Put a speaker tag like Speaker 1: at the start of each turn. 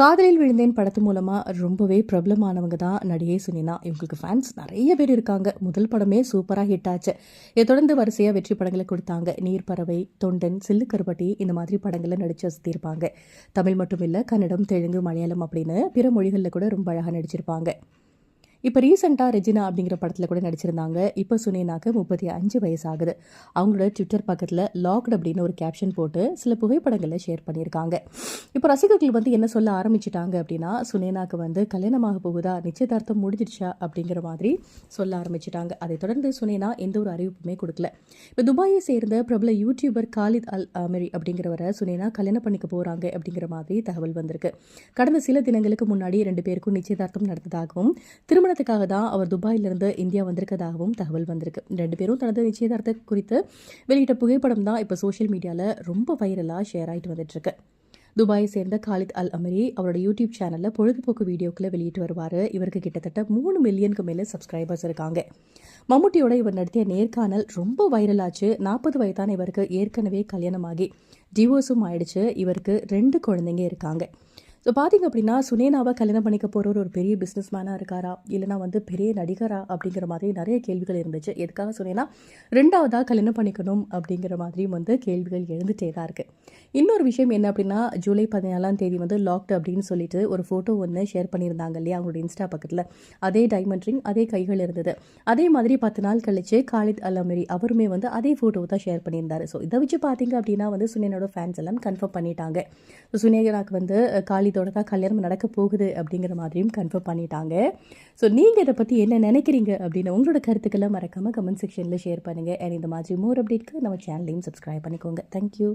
Speaker 1: காதலில் விழுந்தேன் படத்து மூலமாக ரொம்பவே பிரபலமானவங்க தான் நடிகை சுனினா இவங்களுக்கு ஃபேன்ஸ் நிறைய பேர் இருக்காங்க. முதல் படமே சூப்பராக ஹிட் ஆச்சு. இதை தொடர்ந்து வரிசையாக வெற்றி படங்களை கொடுத்தாங்க. நீர்ப்பறவை தொண்டன் சில்லுக்கருப்பட்டி இந்த மாதிரி படங்களை நடிச்சு வசதியிருப்பாங்க. தமிழ் மட்டும் இல்லை கன்னடம் தெலுங்கு மலையாளம் அப்படின்னு பிற மொழிகளில் கூட ரொம்ப அழகாக நடிச்சிருப்பாங்க. இப்போ ரீசெண்டாக ரெஜினா அப்படிங்கிற படத்தில் கூட நடிச்சிருந்தாங்க. இப்போ சுனேனாக்கு முப்பத்தி அஞ்சு வயசு ஆகுது அவங்களோட ட்விட்டர் பக்கத்தில் லாக்டு அப்படின்னு ஒரு கேப்ஷன் போட்டு சில புகைப்படங்களை ஷேர் பண்ணியிருக்காங்க. இப்போ ரசிகர்கள் வந்து என்ன சொல்ல ஆரம்பிச்சிட்டாங்க அப்படின்னா சுனேனாக்கு வந்து கல்யாணமாக போகுதா நிச்சயதார்த்தம் முடிஞ்சிடுச்சா அப்படிங்கிற மாதிரி சொல்ல ஆரம்பிச்சிட்டாங்க. அதை தொடர்ந்து சுனேனா எந்த ஒரு அறிவிப்புமே கொடுக்கல. இப்போ துபாயை சேர்ந்த பிரபல யூடியூபர் காலித் அல் அமெரி அப்படிங்கிறவரை சுனேனா கல்யாணம் பண்ணிக்க போகிறாங்க அப்படிங்கிற மாதிரி தகவல் வந்திருக்கு. கடந்த சில தினங்களுக்கு முன்னாடி ரெண்டு பேருக்கும் நிச்சயதார்த்தம் நடந்ததாகவும் திருமணத்துக்காக தான் அவர் துபாயிலிருந்து இந்தியா வந்திருக்கதாகவும் தகவல் வந்திருக்கு. ரெண்டு பேரும் தனது நிச்சயதார்த்த குறித்து வெளியிட்ட புகைப்படம் தான் இப்போ சோஷியல் மீடியாவில் ரொம்ப வைரலாக ஷேர் ஆகிட்டு வந்துட்டுருக்கு. துபாயை சேர்ந்த காலித் அல் அமரி அவரோட யூடியூப் சேனலில் பொழுதுபோக்கு வீடியோக்களை வெளியிட்டு வருவார். இவருக்கு கிட்டத்தட்ட மூணு மில்லியனுக்கு மேலே சப்ஸ்கிரைபர்ஸ் இருக்காங்க. மம்முட்டியோட இவர் நடத்திய நேர்காணல் ரொம்ப வைரலாச்சு நாற்பது வயதான இவருக்கு ஏற்கனவே கல்யாணமாகி டிவோர்ஸும் ஆயிடுச்சு. இவருக்கு ரெண்டு குழந்தைங்க இருக்காங்க. ஸோ பார்த்தீங்க அப்படின்னா சுனேனாவை கல்யாணம் பண்ணிக்க போகிற ஒரு பெரிய பிஸ்னஸ் மேனாக இருக்காரா? இல்லைனா வந்து பெரிய நடிகரா? அப்படிங்கிற மாதிரி நிறைய கேள்விகள் இருந்துச்சு. எதுக்காக சுனேனா ரெண்டாவதாக கல்யாணம் பண்ணிக்கணும் அப்படிங்கிற மாதிரியும் வந்து கேள்விகள் எழுந்துகிட்டே தான் இருக்குது இன்னொரு விஷயம் என்ன அப்படின்னா ஜூலை பதினாலாம் தேதி வந்து லாக்டு அப்படின்னு சொல்லிட்டு ஒரு ஃபோட்டோ ஒன்று ஷேர் பண்ணியிருந்தாங்க இல்லையா அவங்களோட இன்ஸ்டா பக்கத்தில். அதே டைமண்ட் ரிங் அதே கைகள் இருந்தது. அதே மாதிரி பத்து நாள் கழிச்சு காலித் அலமரி அவருமே வந்து அதே ஃபோட்டோ தான் ஷேர் பண்ணியிருந்தாரு. ஸோ இதை வச்சு பார்த்தீங்க அப்படின்னா வந்து சுனேனோட ஃபேன்ஸ் எல்லாம் கன்ஃபார்ம் பண்ணிட்டாங்க. ஸோ சுனேகனாக்கு வந்து தாரிதோட தான் கல்யாணம் நடக்க போகுது அப்படிங்கிற மாதிரியும் கன்ஃபார்ம் பண்ணிட்டாங்க. ஸோ நீங்கள் இதை பற்றி என்ன நினைக்கிறீங்க அப்படின்னு உங்களோட கருத்துக்களை மறக்காமல் கமெண்ட் செக்ஷனில் ஷேர் பண்ணுங்கள் அண்ட் இந்த மாதிரி மோர் அப்டேட்க்கு நம்ம சேனலையும் சப்ஸ்கிரைப் பண்ணிக்கோங்க. தேங்க்யூ